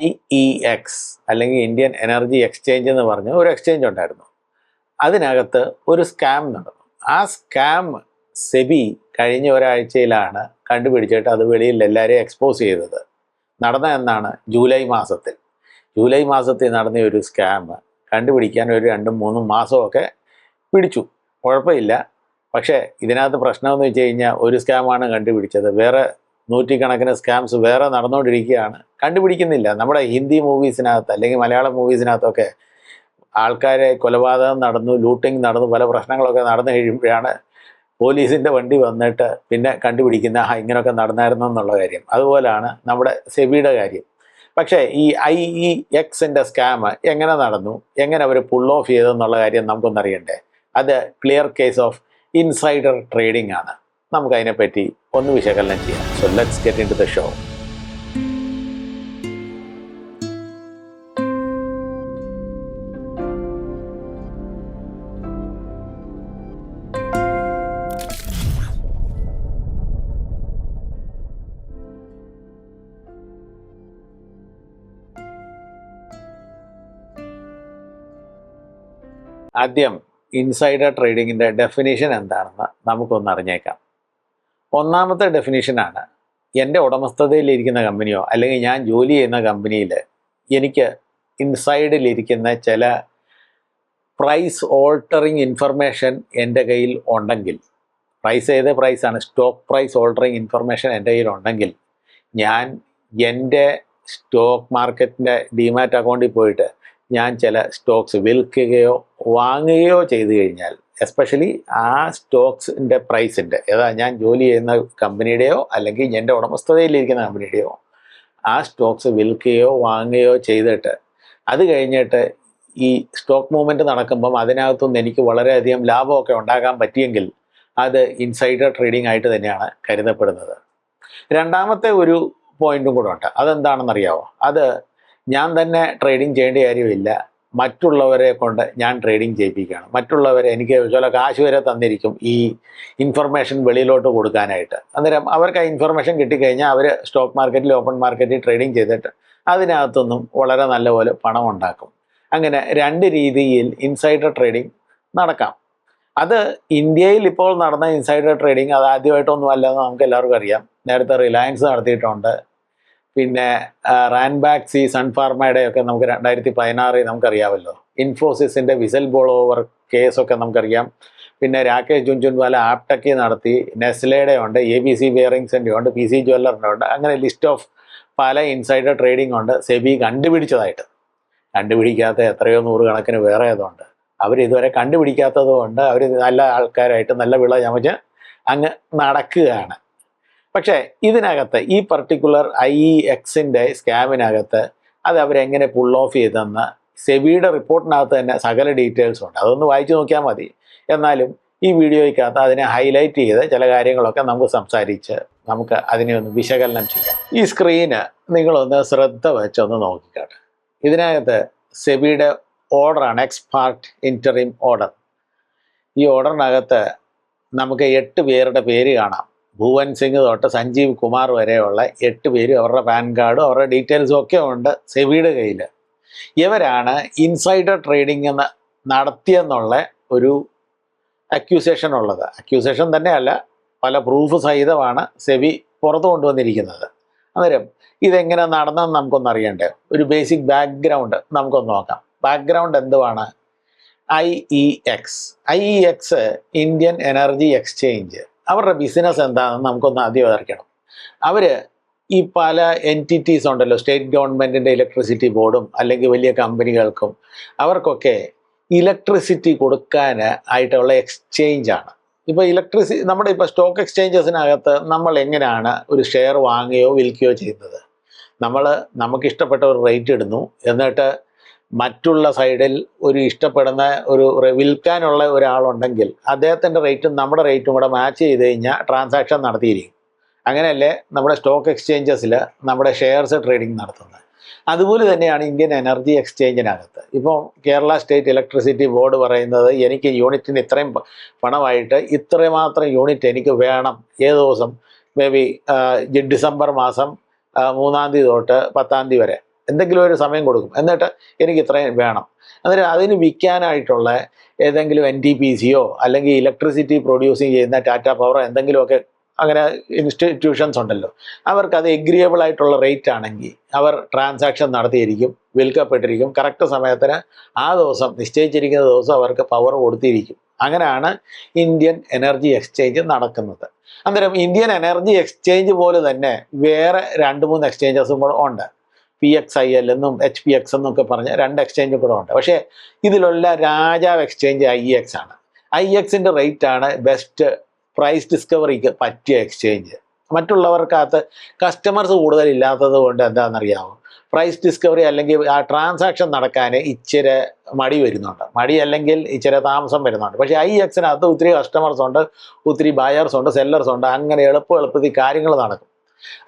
E X അല്ലെങ്കിൽ Indian energy exchange എന്ന് പറഞ്ഞ ഒരു എക്സ്ചേഞ്ച് ഉണ്ടായിരുന്നു. അതിനകത്ത് ഒരു സ്കാം നടന്നു. ആ സ്കാം സെബി കഴിഞ്ഞ ഒരാഴ്ചയിലാണ് കണ്ടുപിടിച്ചിട്ട് അത് വെളിയിൽ എല്ലാവരെയും എക്സ്പോസ് ചെയ്തത്. നടന്ന എന്നാണ് ജൂലൈ മാസത്തിൽ. ജൂലൈ മാസത്തിൽ നടന്ന ഒരു സ്കാം കണ്ടുപിടിക്കാൻ ഒരു രണ്ടും മൂന്നും മാസമൊക്കെ പിടിച്ചു. കുഴപ്പമില്ല. പക്ഷേ ഇതിനകത്ത് പ്രശ്നമെന്ന് വെച്ച് കഴിഞ്ഞാൽ ഒരു സ്കാമാണ് കണ്ടുപിടിച്ചത്. വേറെ നൂറ്റിക്കണക്കിന് സ്കാംസ് വേറെ നടന്നുകൊണ്ടിരിക്കുകയാണ് കണ്ടുപിടിക്കുന്നില്ല. നമ്മുടെ ഹിന്ദി മൂവീസിനകത്ത് അല്ലെങ്കിൽ മലയാളം മൂവീസിനകത്തൊക്കെ ആൾക്കാരെ കൊലപാതകം നടന്നു ലൂട്ടിങ് നടന്നു പല പ്രശ്നങ്ങളൊക്കെ നടന്നു കഴിയുമ്പോഴാണ് പോലീസിന്റെ വണ്ടി വന്നിട്ട് പിന്നെ കണ്ടുപിടിക്കുന്ന ആ ഇങ്ങനെയൊക്കെ നടന്നായിരുന്നു എന്നുള്ള കാര്യം. അതുപോലെയാണ് നമ്മുടെ സെബിയുടെ കാര്യം. പക്ഷേ ഈ ഐ ഇ എക്സിന്റെ സ്കാം എങ്ങനെ നടന്നു? എങ്ങനെ അവർ പുൾ ഓഫ് ചെയ്തെന്നുള്ള കാര്യം നമുക്കൊന്നറിയണ്ടേ? അത് clear case of insider trading ആണ്. നമുക്കതിനെപ്പറ്റി ഒന്ന് വിശകലനം ചെയ്യാം. So let's get into the show ആദ്യം ഇൻസൈഡർ ട്രേഡിങ്ങിന്റെ ഡെഫിനേഷൻ എന്താണെന്ന് നമുക്കൊന്ന് അറിഞ്ഞേക്കാം. ഒന്നാമത്തെ ഡെഫിനേഷനാണ് എന്റെ ഉടമസ്ഥതയിലിരിക്കുന്ന കമ്പനിയോ അല്ലെങ്കിൽ ഞാൻ ജോലി ചെയ്യുന്ന കമ്പനിയിൽ എനിക്ക് ഇൻസൈഡിലിരിക്കുന്ന ചില പ്രൈസ് ഓൾട്ടറിങ് ഇൻഫർമേഷൻ എന്റെ കയ്യിൽ ഉണ്ടെങ്കിൽ പ്രൈസ് ഏത് പ്രൈസാണ് സ്റ്റോക്ക് പ്രൈസ് ഓൾട്ടറിങ് ഇൻഫർമേഷൻ എന്റെ കയ്യിൽ ഉണ്ടെങ്കിൽ ഞാൻ എന്റെ സ്റ്റോക്ക് മാർക്കറ്റിന്റെ ഡിമാറ്റ് അക്കൗണ്ടിൽ പോയിട്ട് ഞാൻ ചില സ്റ്റോക്സ് വിൽക്കുകയോ വാങ്ങുകയോ ചെയ്തു കഴിഞ്ഞാൽ എസ്പെഷ്യലി ആ സ്റ്റോക്സിന്റെ പ്രൈസിന്റെ ഏതാ ഞാൻ ജോലി ചെയ്യുന്ന കമ്പനിയുടെയോ അല്ലെങ്കിൽ എന്റെ ഉടമസ്ഥതയിലിരിക്കുന്ന കമ്പനിയുടെയോ ആ സ്റ്റോക്സ് വിൽക്കുകയോ വാങ്ങുകയോ ചെയ്തിട്ട് അത് കഴിഞ്ഞിട്ട് ഈ സ്റ്റോക്ക് മൂവ്മെന്റ് നടക്കുമ്പം അതിനകത്തുനിന്ന് എനിക്ക് വളരെയധികം ലാഭമൊക്കെ ഉണ്ടാക്കാൻ പറ്റിയെങ്കിൽ അത് ഇൻസൈഡർ ട്രേഡിംഗ് ആയിട്ട് തന്നെയാണ് കരുതപ്പെടുന്നത്. രണ്ടാമത്തെ ഒരു പോയിന്റും കൂടെ ഉണ്ട്. അതെന്താണെന്നറിയാവോ? അത് ഞാൻ തന്നെ ട്രേഡിംഗ് ചെയ്യേണ്ട കാര്യമില്ല. മറ്റുള്ളവരെ കൊണ്ട് ഞാൻ ട്രേഡിങ് ചെയ്യിപ്പിക്കുകയാണ്. മറ്റുള്ളവരെ എനിക്ക് ചില കാശ് വരെ തന്നിരിക്കും ഈ ഇൻഫർമേഷൻ വെളിയിലോട്ട് കൊടുക്കാനായിട്ട്. അന്നേരം അവർക്ക് ആ ഇൻഫർമേഷൻ കിട്ടിക്കഴിഞ്ഞാൽ അവർ സ്റ്റോക്ക് മാർക്കറ്റിൽ ഓപ്പൺ മാർക്കറ്റിൽ ട്രേഡിങ് ചെയ്തിട്ട് അതിനകത്തുനിന്നും വളരെ നല്ലപോലെ പണം ഉണ്ടാക്കും. അങ്ങനെ രണ്ട് രീതിയിൽ ഇൻസൈഡർ ട്രേഡിംഗ് നടക്കാം. അത് ഇന്ത്യയിൽ ഇപ്പോൾ നടന്ന ഇൻസൈഡർ ട്രേഡിംഗ് അത് ആദ്യമായിട്ടൊന്നും അല്ലെന്ന് നമുക്ക് എല്ലാവർക്കും അറിയാം. നേരത്തെ റിലയൻസ് നടത്തിയിട്ടുണ്ട്. പിന്നെ റാൻബാക്സി സൺഫാർമയുടെ ഒക്കെ നമുക്ക് രണ്ടായിരത്തി പതിനാറിൽ നമുക്കറിയാമല്ലോ. ഇൻഫോസിസിന്റെ വിസൽ ബോൾ ഓവർ കേസൊക്കെ നമുക്കറിയാം. പിന്നെ രാകേഷ് ജുൻജുൻവാല ആപ്ടെക്കി നടത്തി. നെസ്ലയുടെ ഉണ്ട് എ ബി സി ബിയറിങ്സിന്റെ ഉണ്ട് പി സി ജ്വല്ലറിന്റെ ഉണ്ട്. അങ്ങനെ ലിസ്റ്റ് ഓഫ് പല ഇൻസൈഡർ ട്രേഡിംഗ് ഉണ്ട്. സെബി കണ്ടുപിടിച്ചതായിട്ട്. കണ്ടുപിടിക്കാത്ത എത്രയോ നൂറുകണക്കിന് വേറെ ഏതുണ്ട് അവരിതുവരെ കണ്ടുപിടിക്കാത്തതുകൊണ്ട് അവർ നല്ല ആൾക്കാരായിട്ട് നല്ല വിള ചമച്ച് അങ്ങ് നടക്കുകയാണ്. പക്ഷേ ഇതിനകത്ത് ഈ പർട്ടിക്കുലർ ഐ ഇ എക്സിന്റെ സ്കാമിനകത്ത് അത് അവരെങ്ങനെ പുൾ ഓഫ് ചെയ്തെന്ന് സെബിയുടെ റിപ്പോർട്ടിനകത്ത് തന്നെ സകല ഡീറ്റെയിൽസ് ഉണ്ട്. അതൊന്ന് വായിച്ചു നോക്കിയാൽ മതി. എന്നാലും ഈ വീഡിയോയ്ക്കകത്ത് അതിനെ ഹൈലൈറ്റ് ചെയ്ത് ചില കാര്യങ്ങളൊക്കെ നമുക്ക് സംസാരിച്ച് നമുക്ക് അതിനെ ഒന്ന് വിശകലനം ചെയ്യാം. ഈ സ്ക്രീന് നിങ്ങളൊന്ന് ശ്രദ്ധ വെച്ചൊന്ന് നോക്കിക്കാട്ടെ. ഇതിനകത്ത് സെബിയുടെ ഓർഡറാണ് എക്സ്പാർട്ട് ഇന്ററിം ഓർഡർ ഈ ഓർഡറിനകത്ത് നമുക്ക് എട്ട് പേരുടെ പേര് കാണാം. ഭുവൻ സിംഗ് തൊട്ട് സഞ്ജീവ് കുമാർ വരെയുള്ള എട്ട് പേരും അവരുടെ പാൻ കാർഡും അവരുടെ ഡീറ്റെയിൽസും ഒക്കെ ഉണ്ട് സെബിയുടെ കയ്യിൽ ഇവരാണ് ഇൻസൈഡർ ട്രേഡിംഗ് എന്ന് നടത്തിയെന്നുള്ള ഒരു അക്യൂസേഷൻ ഉള്ളത്. അക്യൂസേഷൻ തന്നെയല്ല പല പ്രൂഫ് സഹിതമാണ് സെബി പുറത്തു കൊണ്ടുവന്നിരിക്കുന്നത്. അന്നേരം ഇതെങ്ങനെ നടന്നെന്ന് നമുക്കൊന്ന് അറിയണ്ടേ? ഒരു ബേസിക് ബാക്ക്ഗ്രൗണ്ട് നമുക്കൊന്ന് നോക്കാം. ബാക്ക്ഗ്രൗണ്ട് എന്തുവാണ്? I E X. I E X Indian energy exchange. അവരുടെ ബിസിനസ് എന്താണെന്ന് നമുക്കൊന്ന് ആദ്യം അതറിക്കണം അവർ ഈ പല എന്റിറ്റീസ് ഉണ്ടല്ലോ സ്റ്റേറ്റ് ഗവൺമെന്റിന്റെ ഇലക്ട്രിസിറ്റി ബോർഡും അല്ലെങ്കിൽ വലിയ കമ്പനികൾക്കും അവർക്കൊക്കെ ഇലക്ട്രിസിറ്റി കൊടുക്കാൻ ആയിട്ടുള്ള എക്സ്ചേഞ്ചാണ് ഇപ്പോൾ ഇലക്ട്രിസി നമ്മുടെ ഇപ്പോൾ സ്റ്റോക്ക് എക്സ്ചേഞ്ചസിനകത്ത് നമ്മൾ എങ്ങനെയാണ് ഒരു ഷെയർ വാങ്ങുകയോ വിൽക്കുകയോ ചെയ്യുന്നത്? നമ്മൾ നമുക്കിഷ്ടപ്പെട്ട ഒരു റേറ്റ് ഇടുന്നു. എന്നിട്ട് മറ്റുള്ള സൈഡിൽ ഒരു ഇഷ്ടപ്പെടുന്ന ഒരു വിൽക്കാനുള്ള ഒരാളുണ്ടെങ്കിൽ അദ്ദേഹത്തിന്റെ റേറ്റും നമ്മുടെ റേറ്റും കൂടെ മാച്ച് ചെയ്ത് കഴിഞ്ഞാൽ ട്രാൻസാക്ഷൻ നടത്തിയിരിക്കും. അങ്ങനെയല്ലേ നമ്മുടെ സ്റ്റോക്ക് എക്സ്ചേഞ്ചസിൽ നമ്മുടെ ഷെയർസ് ട്രേഡിംഗ് നടത്തുന്നത്. അതുപോലെ തന്നെയാണ് ഇന്ത്യൻ എനർജി എക്സ്ചേഞ്ചിനകത്ത് ഇപ്പോൾ കേരള സ്റ്റേറ്റ് ഇലക്ട്രിസിറ്റി ബോർഡ് പറയുന്നത് എനിക്ക് യൂണിറ്റിന് ഇത്രയും പണമായിട്ട് ഇത്രമാത്രം യൂണിറ്റ് എനിക്ക് വേണം. ഏത് ദിവസം? മേ ബി ഡിസംബർ മാസം മൂന്നാം തീയതി തൊട്ട് പത്താം തീയതി വരെ. എന്തെങ്കിലും ഒരു സമയം കൊടുക്കും. എന്നിട്ട് എനിക്ക് ഇത്രയും വേണം. എന്നിട്ട് അതിന് വിൽക്കാനായിട്ടുള്ള ഏതെങ്കിലും എൻ ടി പി സിയോ അല്ലെങ്കിൽ ഇലക്ട്രിസിറ്റി പ്രൊഡ്യൂസിങ് ചെയ്യുന്ന ടാറ്റ പവറോ എന്തെങ്കിലുമൊക്കെ അങ്ങനെ ഇൻസ്റ്റിറ്റ്യൂഷൻസ് ഉണ്ടല്ലോ. അവർക്ക് അത് എഗ്രിയബിൾ ആയിട്ടുള്ള റേറ്റ് ആണെങ്കിൽ അവർ ട്രാൻസാക്ഷൻ നടത്തിയിരിക്കും വിൽക്കപ്പെട്ടിരിക്കും. കറക്റ്റ് സമയത്തിന് ആ ദിവസം നിശ്ചയിച്ചിരിക്കുന്ന ദിവസം അവർക്ക് പവർ കൊടുത്തിരിക്കും. അങ്ങനെയാണ് ഇന്ത്യൻ എനർജി എക്സ്ചേഞ്ച് നടക്കുന്നത്. അന്നേരം ഇന്ത്യൻ എനർജി എക്സ്ചേഞ്ച് പോലെ തന്നെ വേറെ രണ്ട് മൂന്ന് എക്സ്ചേഞ്ചസും കൂടെ ഉണ്ട്. പി എക്സ് ഐ എൽ എന്നും എച്ച് പി എക്സ് എന്നൊക്കെ പറഞ്ഞ രണ്ട് എക്സ്ചേഞ്ച് കൂടെ ഉണ്ട്. പക്ഷേ ഇതിലുള്ള രാജാവ് എക്സ്ചേഞ്ച് ഐ എക്സ് ആണ്. ഐ എക്സിന്റെ റേറ്റ് ആണ് ബെസ്റ്റ് പ്രൈസ് ഡിസ്കവറിക്ക് പറ്റിയ എക്സ്ചേഞ്ച് മറ്റുള്ളവർക്കകത്ത് കസ്റ്റമേഴ്സ് കൂടുതലില്ലാത്തത് കൊണ്ട് എന്താണെന്നറിയാമോ പ്രൈസ് ഡിസ്കവറി അല്ലെങ്കിൽ ആ ട്രാൻസാക്ഷൻ നടക്കാൻ ഇച്ചിരി മടി വരുന്നുണ്ട്. മടി അല്ലെങ്കിൽ ഇച്ചിരി താമസം വരുന്നുണ്ട്. പക്ഷേ ഐ എക്സിനകത്ത് ഒത്തിരി കസ്റ്റമേഴ്സ് ഉണ്ട് ഒത്തിരി ബയേഴ്സ് ഉണ്ട് സെല്ലേഴ്സ് ഉണ്ട്. അങ്ങനെ എളുപ്പം എളുപ്പത്തിൽ കാര്യങ്ങൾ നടക്കും.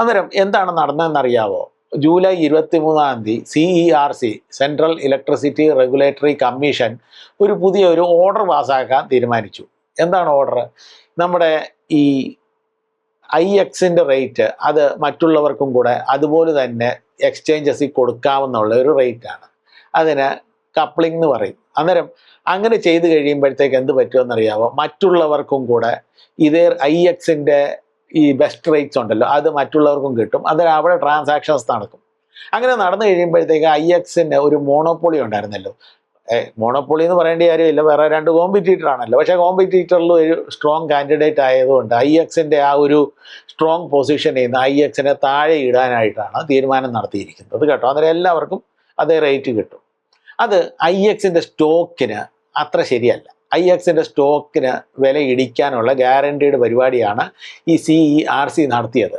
അന്നേരം എന്താണ് നടന്നതെന്നറിയാവോ? ജൂലൈ ഇരുപത്തി മൂന്നാം തീയതി C E R C central electricity regulatory commission ഒരു പുതിയ ഒരു ഓർഡർ പാസ്സാക്കാൻ തീരുമാനിച്ചു. എന്താണ് ഓർഡർ? നമ്മുടെ ഈ ഐ എക്സിന്റെ റേറ്റ് അത് മറ്റുള്ളവർക്കും കൂടെ അതുപോലെ തന്നെ എക്സ്ചേഞ്ചസിൽ കൊടുക്കാമെന്നുള്ള ഒരു റേറ്റാണ്. അതിന് കപ്ലിംഗ് എന്ന് പറയും. അന്നേരം അങ്ങനെ ചെയ്ത് കഴിയുമ്പോഴത്തേക്ക് എന്ത് പറ്റുമെന്നറിയാമോ മറ്റുള്ളവർക്കും കൂടെ ഇതേ ഐ എക്സിന്റെ ഈ ബെസ്റ്റ് റേറ്റ്സ് ഉണ്ടല്ലോ അത് മറ്റുള്ളവർക്കും കിട്ടും അതിൽ അവിടെ ട്രാൻസാക്ഷൻസ് നടക്കും. അങ്ങനെ നടന്നു കഴിയുമ്പോഴത്തേക്ക് ഐ എക്സിന് ഒരു മോണോപ്പൊളി ഉണ്ടായിരുന്നല്ലോ. മോണോപ്പൊളി എന്ന് പറയേണ്ട കാര്യമില്ല വേറെ രണ്ട് കോമ്പറ്റീറ്റർ ആണല്ലോ. പക്ഷേ കോമ്പറ്റീറ്ററിൽ ഒരു സ്ട്രോങ് കാൻഡിഡേറ്റ് ആയതുകൊണ്ട് ഐ എക്സിന്റെ ആ ഒരു സ്ട്രോങ് പൊസിഷനിൽ നിന്ന് ഐ എക്സിനെ താഴെ ഇടാനായിട്ടാണ് തീരുമാനം നടത്തിയിരിക്കുന്നത് കേട്ടോ. അന്നേരം എല്ലാവർക്കും അതേ റേറ്റ് കിട്ടും. അത് ഐ എക്സിന്റെ സ്റ്റോക്കിന് അത്ര ശരിയല്ല. ഐ എക്സിന്റെ സ്റ്റോക്കിന് വില ഇടിക്കാനുള്ള ഗ്യാരണ്ടീഡ് പരിപാടിയാണ് ഈ സി ഇ ആർ സി നടത്തിയത്.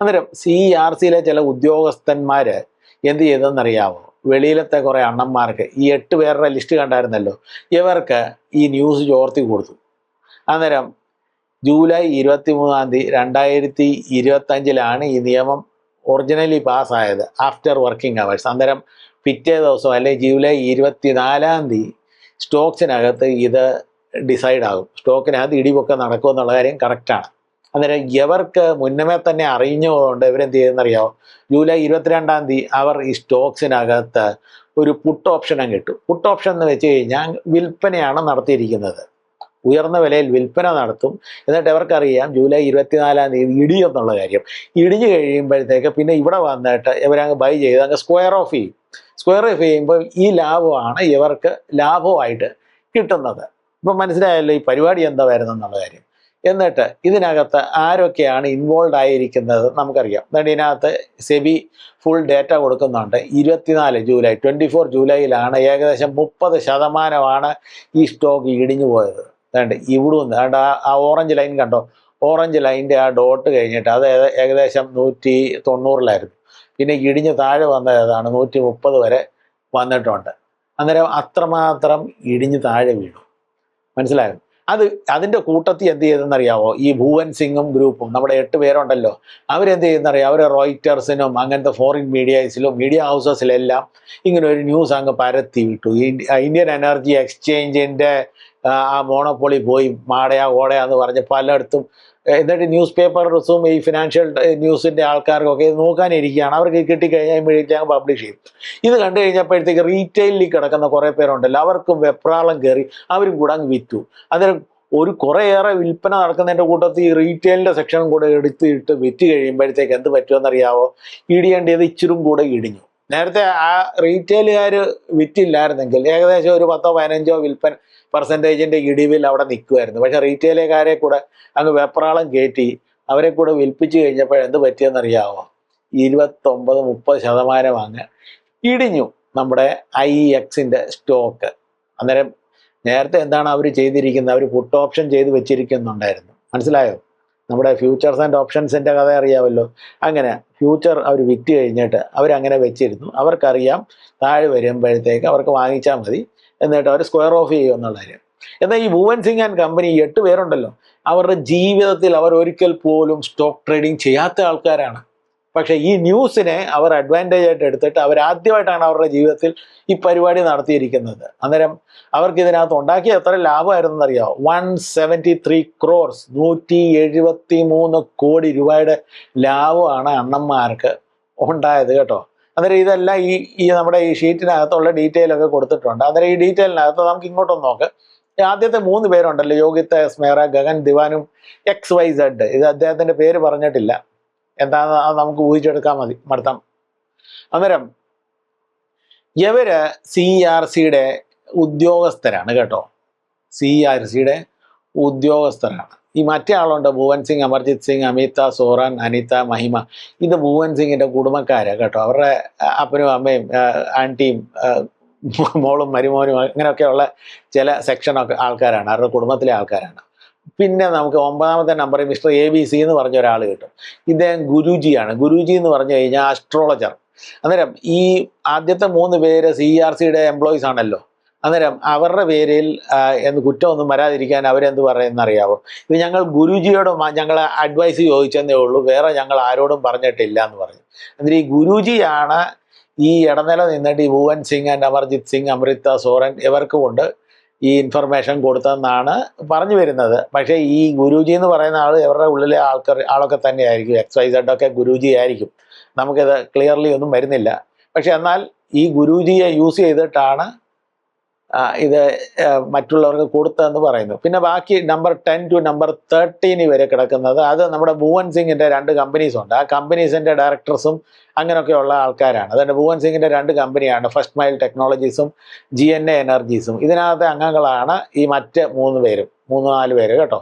അന്നേരം സി ഇ ആർ സിയിലെ ചില ഉദ്യോഗസ്ഥന്മാർ എന്ത് ചെയ്തെന്നറിയാമോ വെളിയിലത്തെ കുറേ അണ്ണന്മാർക്ക് ഈ എട്ട് പേരുടെ ലിസ്റ്റ് കണ്ടായിരുന്നല്ലോ ഇവർക്ക് ഈ ന്യൂസ് ചോർത്തി കൊടുത്തു. അന്നേരം ജൂലൈ ഇരുപത്തി മൂന്നാം തീയതി രണ്ടായിരത്തി ഇരുപത്തഞ്ചിലാണ് ഈ നിയമം ഒറിജിനലി പാസ്സായത് ആഫ്റ്റർ വർക്കിംഗ് അവേഴ്സ് അന്നേരം പിറ്റേ ദിവസം അല്ലെങ്കിൽ ജൂലൈ ഇരുപത്തിനാലാം തീയതി സ്റ്റോക്സിനകത്ത് ഇത് ഡിസൈഡ് ആകും. സ്റ്റോക്കിനകത്ത് ഇടിവൊക്കെ നടക്കുമെന്നുള്ള കാര്യം കറക്റ്റാണ് അന്നേരം എവർക്ക് മുന്നമേ തന്നെ അറിഞ്ഞതുകൊണ്ട് ഇവരെന്ത് ചെയ്യുന്നറിയാമോ ജൂലൈ ഇരുപത്തിരണ്ടാം തീയതി അവർ ഈ സ്റ്റോക്സിനകത്ത് ഒരു പുട്ട് ഓപ്ഷനും കിട്ടും പുട്ട് ഓപ്ഷൻ എന്ന് വെച്ച് കഴിഞ്ഞാൽ വിൽപ്പനയാണ് നടത്തിയിരിക്കുന്നത്. ഉയർന്ന വിലയിൽ വിൽപ്പന നടത്തും. എന്നിട്ട് അവർക്കറിയാം ജൂലൈ ഇരുപത്തിനാലാം തീയതി ഇടിയെന്നുള്ള കാര്യം. ഇടിഞ്ഞു കഴിയുമ്പോഴത്തേക്ക് പിന്നെ ഇവിടെ വന്നിട്ട് ഇവരങ്ങ് ബൈ ചെയ്ത് അങ്ങ് സ്ക്വയർ ഓഫ് ചെയ്യും. സ്ക്വയർ ഓഫ് ചെയ്യുമ്പോൾ ഈ ലാഭമാണ് ഇവർക്ക് ലാഭമായിട്ട് കിട്ടുന്നത്. ഇപ്പം മനസ്സിലായല്ലോ ഈ പരിപാടി എന്താ വരുന്നെന്നുള്ള കാര്യം. എന്നിട്ട് ഇതിനകത്ത് ആരൊക്കെയാണ് ഇൻവോൾവ് ആയിരിക്കുന്നത് നമുക്കറിയാം. എന്നിട്ട് ഇതിനകത്ത് സെബി ഫുൾ ഡേറ്റ കൊടുക്കുന്നുണ്ട്. ഇരുപത്തിനാല് ജൂലൈ ട്വന്റി ഫോർ ജൂലൈയിലാണ് ഏകദേശം മുപ്പത് ശതമാനമാണ് ഈ സ്റ്റോക്ക് ഇടിഞ്ഞു പോയത്. അതുകൊണ്ട് ഇവിടെ നിന്ന് ആ ഓറഞ്ച് ലൈൻ കണ്ടോ? ഓറഞ്ച് ലൈന്റെ ആ ഡോട്ട് കഴിഞ്ഞിട്ട് അത് ഏകദേശം നൂറ്റി തൊണ്ണൂറിലായിരുന്നു. പിന്നെ ഇടിഞ്ഞ് താഴെ വന്ന ഏതാണ്? നൂറ്റി മുപ്പത് വരെ വന്നിട്ടുണ്ട്. അന്നേരം അത്രമാത്രം ഇടിഞ്ഞ് താഴെ വീണു. മനസ്സിലായോ? അത് അതിന്റെ കൂട്ടത്തിൽ എന്ത് ചെയ്തെന്നറിയാവോ? ഈ ഭുവൻ സിംഗും ഗ്രൂപ്പും നമ്മുടെ എട്ട് പേരുണ്ടല്ലോ. അവരെന്ത് ചെയ്യുന്നറിയാം? അവർ റോയിറ്റേഴ്സിനും അങ്ങനത്തെ ഫോറിൻ മീഡിയസിലും മീഡിയ ഹൗസസിലെല്ലാം ഇങ്ങനെ ഒരു ന്യൂസ് അങ്ങ് പരത്തി വിട്ടു. ഇന്ത്യൻ എനർജി എക്സ്ചേഞ്ചിന്റെ ആ മോണോപ്പൊളി പോയി മാടയാ ഓടയാ എന്ന് പറഞ്ഞ് പലയിടത്തും എന്നിട്ട് ന്യൂസ് പേപ്പർസും ഈ ഫിനാൻഷ്യൽ ന്യൂസിന്റെ ആൾക്കാർക്കൊക്കെ ഇത് നോക്കാനിരിക്കുകയാണ്. അവർക്ക് കിട്ടിക്കഴിഞ്ഞാൽ പബ്ലിഷ് ചെയ്യും. ഇത് കണ്ടു കഴിഞ്ഞപ്പോഴത്തേക്ക് റീറ്റെയിലിൽ കിടക്കുന്ന കുറേ പേരുണ്ടല്ലോ. അവർക്കും വെപ്രാളം കയറി അവരും കൂടെ അങ്ങ് വിറ്റു. അതിന് ഒരു കുറേയേറെ വിൽപ്പന നടക്കുന്നതിന്റെ കൂട്ടത്തിൽ ഈ റീറ്റെയിലിന്റെ സെക്ഷനും കൂടെ എടുത്തിട്ട് വിറ്റ് കഴിയുമ്പോഴത്തേക്ക് എന്ത് പറ്റുമെന്നറിയാവോ? ഇടിയേണ്ടത് ഇച്ചിരും കൂടെ ഇടിഞ്ഞു. നേരത്തെ ആ റീറ്റെയിലുകാർ വിറ്റില്ലായിരുന്നെങ്കിൽ ഏകദേശം ഒരു പത്തോ പതിനഞ്ചോ വിൽപ്പന പെർസെന്റേജിന്റെ ഇടിവിൽ അവിടെ നിൽക്കുമായിരുന്നു പക്ഷേ റീറ്റെയിലുകാരെ കൂടെ അങ്ങ് വെപ്രാളം കയറ്റി അവരെ കൂടെ വിൽപ്പിച്ചു കഴിഞ്ഞപ്പോൾ എന്ത് പറ്റിയെന്നറിയാവോ? ഇരുപത്തൊമ്പത് മുപ്പത് ശതമാനം അങ്ങ് ഇടിഞ്ഞു നമ്മുടെ ഐ എക്സിന്റെ സ്റ്റോക്ക്. അന്നേരം നേരത്തെ എന്താണ് അവർ ചെയ്തിരിക്കുന്നത്? അവർ പുട്ട് ഓപ്ഷൻ ചെയ്ത് വെച്ചിരിക്കുന്നുണ്ടായിരുന്നു. മനസ്സിലായോ? നമ്മുടെ ഫ്യൂച്ചേഴ്സ് ആൻഡ് ഓപ്ഷൻസിന്റെ കഥ അറിയാമല്ലോ. അങ്ങനെ ഫ്യൂച്ചർ അവർ വിറ്റ് കഴിഞ്ഞിട്ട് അവരങ്ങനെ വെച്ചിരുന്നു. അവർക്കറിയാം താഴെ വരുമ്പോഴത്തേക്ക് അവർക്ക് വാങ്ങിച്ചാൽ മതി. എന്നിട്ട് അവർ സ്ക്വയർ ഓഫ് ചെയ്യും എന്നുള്ള കാര്യം. എന്നാൽ ഈ ഭുവൻ സിംഗ് ആൻഡ് കമ്പനി എട്ട് പേരുണ്ടല്ലോ അവരുടെ ജീവിതത്തിൽ അവർ ഒരിക്കൽ പോലും സ്റ്റോക്ക് ട്രേഡിംഗ് ചെയ്യാത്ത ആൾക്കാരാണ്. പക്ഷേ ഈ ന്യൂസിനെ അവർ അഡ്വാന്റേജ് ആയിട്ട് എടുത്തിട്ട് അവർ ആദ്യമായിട്ടാണ് അവരുടെ ജീവിതത്തിൽ ഈ പരിപാടി നടത്തിയിരിക്കുന്നത്. അന്നേരം അവർക്ക് ഇതിനകത്ത് ഉണ്ടാക്കിയ എത്ര ലാഭമായിരുന്നു അറിയാമോ വൺ സെവന്റി ത്രീ ക്രോർസ് നൂറ്റി എഴുപത്തി മൂന്ന് കോടി രൂപയുടെ ലാഭമാണ് അണ്ണന്മാർക്ക് ഉണ്ടായത് കേട്ടോ. അന്നേരം ഇതെല്ലാം ഈ ഈ നമ്മുടെ ഈ ഷീറ്റിനകത്തുള്ള ഡീറ്റെയിൽ ഒക്കെ കൊടുത്തിട്ടുണ്ട്. അന്നേരം ഈ ഡീറ്റെയിലിനകത്ത് നമുക്ക് ഇങ്ങോട്ടൊന്ന് നോക്കാം. ആദ്യത്തെ മൂന്ന് പേരുണ്ടല്ലോ യോഗിത്ത സ്മേറ ഗഗൻ ദിവാനും എക്സ് വൈ സെഡ് ഇത് അദ്ദേഹത്തിന്റെ പേര് പറഞ്ഞിട്ടില്ല. എന്താന്ന് നമുക്ക് ഊഹിച്ചെടുക്കാൻ മതി മടുത്തം. അന്നേരം ഇവർ സി ആർ സിയുടെ ഉദ്യോഗസ്ഥരാണ് കേട്ടോ. സി ആർ സിയുടെ ഉദ്യോഗസ്ഥരാണ്. ഈ മറ്റേ ആളുണ്ട് ഭുവൻ സിംഗ് അമർജിത് സിംഗ് അമിത സോറൻ അനിത മഹിമ. ഇത് ഭുവൻ സിംഗിന്റെ കുടുംബക്കാരാണ് കേട്ടോ. അവരുടെ അപ്പനും അമ്മയും ആന്റിയും മോളും മരുമോനും അങ്ങനെയൊക്കെയുള്ള ചില സെക്ഷനൊക്കെ ആൾക്കാരാണ്. അവരുടെ കുടുംബത്തിലെ ആൾക്കാരാണ്. പിന്നെ നമുക്ക് ഒമ്പതാമത്തെ നമ്പറിൽ മിസ്റ്റർ എ ബി സി എന്ന് പറഞ്ഞ ഒരാൾ കിട്ടും. ഇദ്ദേഹം ഗുരുജിയാണ്. ഗുരുജി എന്ന് പറഞ്ഞു കഴിഞ്ഞാൽ ആസ്ട്രോളജർ അന്നേരം ഈ ആദ്യത്തെ മൂന്ന് പേര് സി ആർ സിയുടെ എംപ്ലോയീസ് ആണല്ലോ. അന്നേരം അവരുടെ പേരിൽ എന്ത് കുറ്റമൊന്നും വരാതിരിക്കാൻ അവരെന്ത് പറയുന്ന അറിയാവോ ഇത് ഞങ്ങൾ ഗുരുജിയോട് ഞങ്ങൾ അഡ്വൈസ് ചോദിച്ചെന്നേ ഉള്ളൂ. വേറെ ഞങ്ങൾ ആരോടും പറഞ്ഞിട്ടില്ല എന്ന് പറഞ്ഞു. എന്നിട്ട് ഈ ഗുരുജിയാണ് ഈ ഇടനില നിന്നിട്ട് ഈ ഭുവൻ സിംഗ് ആൻഡ് അമർജിത് സിംഗ് അമൃത സോറൻ ഇവർക്ക് കൊണ്ട് ഈ ഇൻഫർമേഷൻ കൊടുത്തതെന്നാണ് പറഞ്ഞു വരുന്നത്. പക്ഷേ ഈ ഗുരുജി എന്ന് പറയുന്ന ആൾ ഇവരുടെ ഉള്ളിലെ ആൾക്കാർ ആളൊക്കെ തന്നെയായിരിക്കും. എക്സ് വൈ സെഡ് ഒക്കെ ഗുരുജി ആയിരിക്കും നമുക്കിത് ക്ലിയർലി ഒന്നും വരുന്നില്ല. പക്ഷെ എന്നാൽ ഈ ഗുരുജിയെ യൂസ് ചെയ്തിട്ടാണ് ഇത് മറ്റുള്ളവർക്ക് കൊടുത്തതെന്ന് പറയുന്നു. പിന്നെ ബാക്കി number ten to number thirteen വരെ കിടക്കുന്നത് അത് നമ്മുടെ ഭുവൻ സിംഗിന്റെ രണ്ട് കമ്പനീസ് ഉണ്ട്. ആ കമ്പനീസിന്റെ ഡയറക്ടേഴ്സും അങ്ങനെയൊക്കെയുള്ള ആൾക്കാരാണ്. അതുകൊണ്ട് ഭുവൻ സിംഗിന്റെ രണ്ട് കമ്പനിയാണ് ഫസ്റ്റ് മൈൽ ടെക്നോളജീസും ജി എൻ എ എനർജീസും ഇതിനകത്തെ അംഗങ്ങളാണ് ഈ മറ്റ് മൂന്ന് പേരും മൂന്ന് നാല് പേര് കേട്ടോ.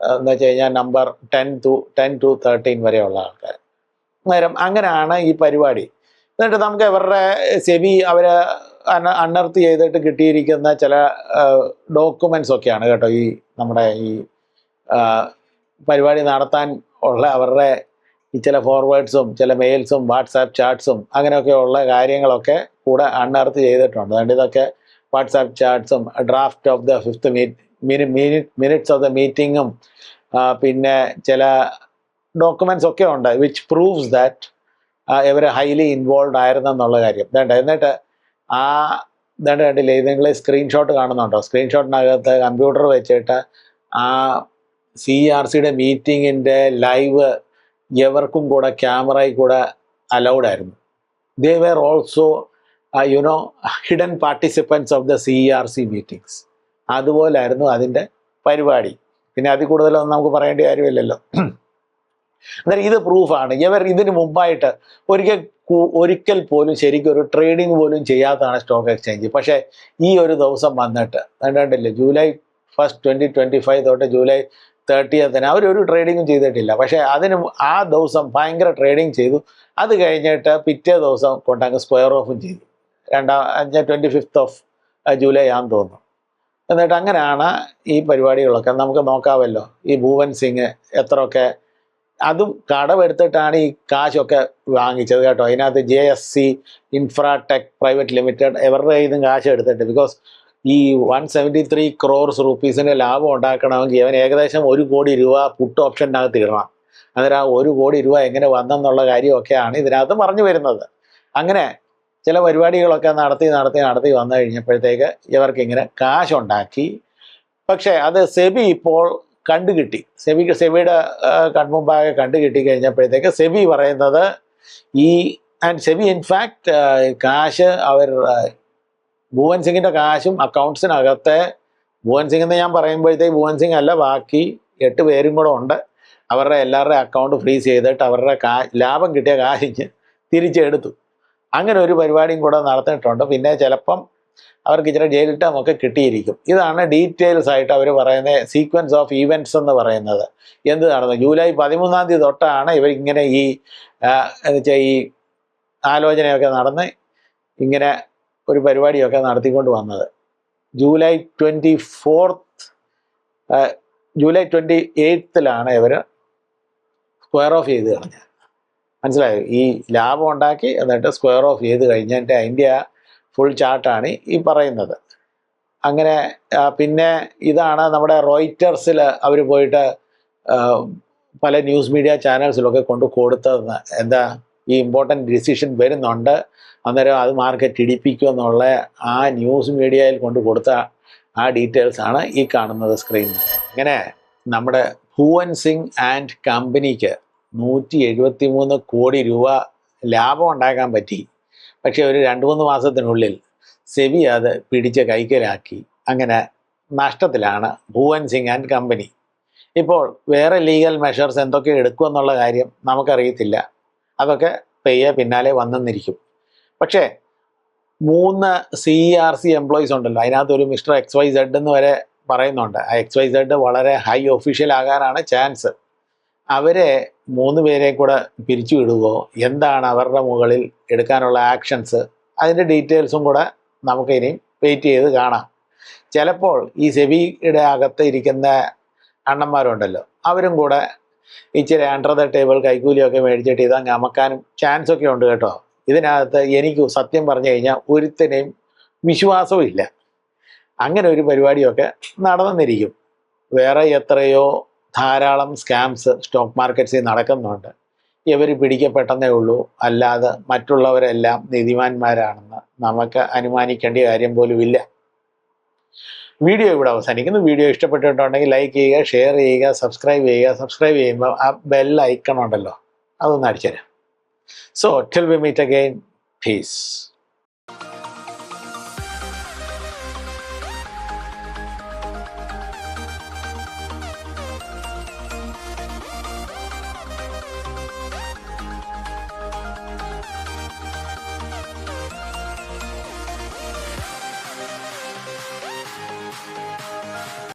എന്ന് വെച്ച് കഴിഞ്ഞാൽ number ten to ten to thirteen വരെയുള്ള ആൾക്കാർ നേരം അങ്ങനെയാണ് ഈ പരിപാടി. എന്നിട്ട് നമുക്ക് ഇവരുടെ സെബി അവരെ അന അണർത്തി ചെയ്തിട്ട് കിട്ടിയിരിക്കുന്ന ചില ഡോക്യുമെന്റ്സ് ഒക്കെയാണ് കേട്ടോ ഈ നമ്മുടെ ഈ പരിപാടി നടത്താൻ ഉള്ള അവരുടെ ഈ ചില ഫോർവേഡ്സും ചില മെയിൽസും വാട്സാപ്പ് ചാറ്റ്സും അങ്ങനെയൊക്കെയുള്ള കാര്യങ്ങളൊക്കെ കൂടെ അണ്ണർത്ത് ചെയ്തിട്ടുണ്ട്. അതുകൊണ്ട് ഇതൊക്കെ WhatsApp ചാറ്റ്സും draft of the fifth meet minutes of the മീറ്റിങ്ങും പിന്നെ ചില ഡോക്യുമെന്റ്സ് ഒക്കെ ഉണ്ട് വിച്ച് പ്രൂവ്സ് ദാറ്റ് ഇവർ ഹൈലി ഇൻവോൾവ് ആയിരുന്നെന്നുള്ള കാര്യം. വേണ്ട എന്നിട്ട് ആ ഇതാണ്ട് കണ്ടില്ലേ? നിങ്ങൾ സ്ക്രീൻഷോട്ട് കാണുന്നുണ്ടോ? സ്ക്രീൻഷോട്ടിനകത്ത് കമ്പ്യൂട്ടർ വെച്ചിട്ട് ആ സി ആർ സിയുടെ മീറ്റിങ്ങിന്റെ ലൈവ് എവർക്കും കൂടെ ക്യാമറയിൽ കൂടെ അലൗഡ് ആയിരുന്നു. They were also you know hidden participants of the C R C meetings അതുപോലായിരുന്നു അതിന്റെ പരിപാടി. പിന്നെ അതിൽ കൂടുതലൊന്നും നമുക്ക് പറയേണ്ട കാര്യമില്ലല്ലോ. അന്നേരം ഇത് പ്രൂഫാണ് ഇവർ ഇതിന് മുമ്പായിട്ട് ഒരിക്കൽ ഒരിക്കൽ പോലും ശരിക്കും ഒരു ട്രേഡിംഗ് പോലും ചെയ്യാത്തതാണ് സ്റ്റോക്ക് എക്സ്ചേഞ്ച് പക്ഷേ ഈ ഒരു ദിവസം വന്നിട്ട് കണ്ടിട്ടില്ലേ July first twenty twenty five തൊട്ട് ജൂലൈ തേർട്ടിയത്തിന് അവരൊരു ട്രേഡിങ്ങും ചെയ്തിട്ടില്ല. പക്ഷേ അതിന് ആ ദിവസം ഭയങ്കര ട്രേഡിങ് ചെയ്തു. അത് കഴിഞ്ഞിട്ട് പിറ്റേ ദിവസം കൊണ്ടങ്ങ് സ്ക്വയർ ഓഫും ചെയ്തു. രണ്ടാം ട്വന്റി ഫിഫ്ത്ത് ഓഫ് ജൂലൈ ആണെന്ന് തോന്നുന്നു. എന്നിട്ട് അങ്ങനെയാണ് ഈ പരിപാടികളൊക്കെ. നമുക്ക് നോക്കാമല്ലോ ഈ ഭൂവൻ സിംഗ് എത്രയൊക്കെ അതും കടമെടുത്തിട്ടാണ് ഈ കാശൊക്കെ വാങ്ങിച്ചത് കേട്ടോ. അതിനകത്ത് J S C Infratech private limited ഇവരുടെ ഇതും കാശ് എടുത്തിട്ട് ബിക്കോസ് ഈ വൺ സെവന്റി ത്രീ ക്രോർസ് റുപ്പീസിന്റെ ലാഭം ഉണ്ടാക്കണമെങ്കിൽ അവൻ ഏകദേശം ഒരു കോടി രൂപ പുട്ട് ഓപ്ഷനകത്ത് ഇടണം. അന്നേരം ആ ഒരു കോടി രൂപ എങ്ങനെ വന്നെന്നുള്ള കാര്യമൊക്കെയാണ് ഇതിനകത്ത് പറഞ്ഞു വരുന്നത്. അങ്ങനെ ചില പരിപാടികളൊക്കെ നടത്തി നടത്തി നടത്തി വന്നു കഴിഞ്ഞപ്പോഴത്തേക്ക് ഇവർക്കിങ്ങനെ കാശുണ്ടാക്കി. പക്ഷേ അത് സെബി ഇപ്പോൾ കണ്ടുകിട്ടി. സെബിക്ക് സെബിയുടെ കൺമുമ്പാകെ കണ്ടുകിട്ടി കഴിഞ്ഞപ്പോഴത്തേക്ക് സെബി പറയുന്നത് ഈ ആൻഡ് സെബി ഇൻഫാക്ട് കാശ് അവർ ഭുവൻ സിംഗിന്റെ കാശും അക്കൗണ്ട്സിനകത്തെ ഭുവൻ സിംഗ് എന്ന് ഞാൻ പറയുമ്പോഴത്തേക്ക് ഭുവൻ സിംഗ് അല്ല ബാക്കി എട്ട് പേരും കൂടെ ഉണ്ട്. അവരുടെ എല്ലാവരുടെ അക്കൗണ്ട് ഫ്രീസ് ചെയ്തിട്ട് അവരുടെ കാ ലാഭം കിട്ടിയ കാശിഞ്ഞ് തിരിച്ചെടുത്തു. അങ്ങനെ ഒരു പരിപാടിയും കൂടെ നടത്തിയിട്ടുണ്ട് പിന്നെ ചിലപ്പം അവർക്ക് ഇച്ചിരി ജയിൽ ടൈം ഒക്കെ കിട്ടിയിരിക്കും. ഇതാണ് ഡീറ്റെയിൽസ് ആയിട്ട് അവർ പറയുന്ന സീക്വൻസ് ഓഫ് ഈവന്റ്സ് എന്ന് പറയുന്നത്. എന്ത് നടന്നു? ജൂലൈ പതിമൂന്നാം തീയതി തൊട്ടാണ് ഇവരിങ്ങനെ ഈ ആ, എന്ന് വെച്ചാൽ ഈ ആലോചനയൊക്കെ നടന്ന് ഇങ്ങനെ ഒരു പരിപാടിയൊക്കെ നടത്തിക്കൊണ്ട് വന്നത്. July twenty fourth July twenty എയ്ത്തിലാണ് ഇവർ സ്ക്വയർ ഓഫ് ചെയ്ത് കളഞ്ഞത്. മനസ്സിലായോ? ഈ ലാഭം ഉണ്ടാക്കി എന്നിട്ട് സ്ക്വയർ ഓഫ് ചെയ്ത് കഴിഞ്ഞിട്ട് അതിന്റെ ആ ഫുൾ ചാർട്ടാണ് ഈ പറയുന്നത്. അങ്ങനെ പിന്നെ ഇതാണ് നമ്മുടെ റോയിറ്റേഴ്സിൽ അവർ പോയിട്ട് പല ന്യൂസ് മീഡിയ ചാനൽസിലൊക്കെ കൊണ്ട് കൊടുത്തതെന്ന്. എന്താ ഈ ഇമ്പോർട്ടന്റ് ഡിസിഷൻ വരുന്നുണ്ട്. അന്നേരം അത് മാർക്കറ്റ് ഇടിപ്പിക്കും എന്നുള്ള ആ ന്യൂസ് മീഡിയയിൽ കൊണ്ട് കൊടുത്ത ആ ഡീറ്റെയിൽസ് ആണ് ഈ കാണുന്നത് സ്ക്രീനിൽ ഇങ്ങനെ നമ്മുടെ ഭുവൻ സിംഗ് ആൻഡ് കമ്പനിക്ക് നൂറ്റി എഴുപത്തി മൂന്ന് കോടി രൂപ ലാഭം ഉണ്ടാക്കാൻ പറ്റി. പക്ഷേ ഒരു രണ്ട് മൂന്ന് മാസത്തിനുള്ളിൽ സെബി അത് പിടിച്ച് കൈക്കലാക്കി. അങ്ങനെ നഷ്ടത്തിലാണ് ഭുവൻ സിംഗ് ആൻഡ് കമ്പനി. ഇപ്പോൾ വേറെ ലീഗൽ മെഷേഴ്സ് എന്തൊക്കെ എടുക്കുമെന്നുള്ള കാര്യം നമുക്കറിയത്തില്ല. അതൊക്കെ പെയ്യെ പിന്നാലെ വന്നെന്നിരിക്കും. പക്ഷേ മൂന്ന് സി ആർ സി എംപ്ലോയീസ് ഉണ്ടല്ലോ. അതിനകത്ത് ഒരു മിസ്റ്റർ എക്സ് വൈ സെഡ് എന്ന് വരെ പറയുന്നുണ്ട്. ആ എക്സ് വൈ സെഡ് വളരെ ഹൈ ഒഫീഷ്യൽ ആകാനാണ് ചാൻസ് അവരെ മൂന്ന് പേരെ കൂടെ പിരിച്ചു വിടുകയോ എന്താണ് അവരുടെ മുകളിൽ എടുക്കാനുള്ള ആക്ഷൻസ് അതിന്റെ ഡീറ്റെയിൽസും കൂടെ നമുക്കിനി വെയിറ്റ് ചെയ്ത് കാണാം. ചിലപ്പോൾ ഈ സെബിയുടെ അകത്ത് ഇരിക്കുന്ന അണ്ണന്മാരുണ്ടല്ലോ അവരും കൂടെ ഇച്ചിരി അണ്ടർ ദ ടേബിൾ കൈക്കൂലിയൊക്കെ മേടിച്ചിട്ട് ഇതങ്ങ് അമക്കാനും ചാൻസ് ഒക്കെ ഉണ്ട് കേട്ടോ. ഇതിനകത്ത് എനിക്ക് സത്യം പറഞ്ഞു കഴിഞ്ഞാൽ ഒരുത്തിനെയും വിശ്വാസവും ഇല്ല. അങ്ങനെ ഒരു പരിപാടിയൊക്കെ നടന്നിരിക്കും. വേറെ എത്രയോ ധാരാളം സ്കാംസ് സ്റ്റോക്ക് മാർക്കറ്റ്സിൽ നടക്കുന്നുണ്ട്. ഇവർ പിടിക്കപ്പെട്ടെന്നേ ഉള്ളൂ. അല്ലാതെ മറ്റുള്ളവരെല്ലാം നീതിമാന്മാരാണെന്ന് നമുക്ക് അനുമാനിക്കേണ്ട കാര്യം പോലും ഇല്ല. വീഡിയോ ഇവിടെ അവസാനിക്കുന്നു. വീഡിയോ ഇഷ്ടപ്പെട്ടിട്ടുണ്ടെങ്കിൽ ലൈക്ക് ചെയ്യുക ഷെയർ ചെയ്യുക സബ്സ്ക്രൈബ് ചെയ്യുക. സബ്സ്ക്രൈബ് ചെയ്യുമ്പോൾ ആ ബെൽ ഐക്കൺ ഉണ്ടല്ലോ അതൊന്ന് അടിച്ചുതരാം. So till we meet again peace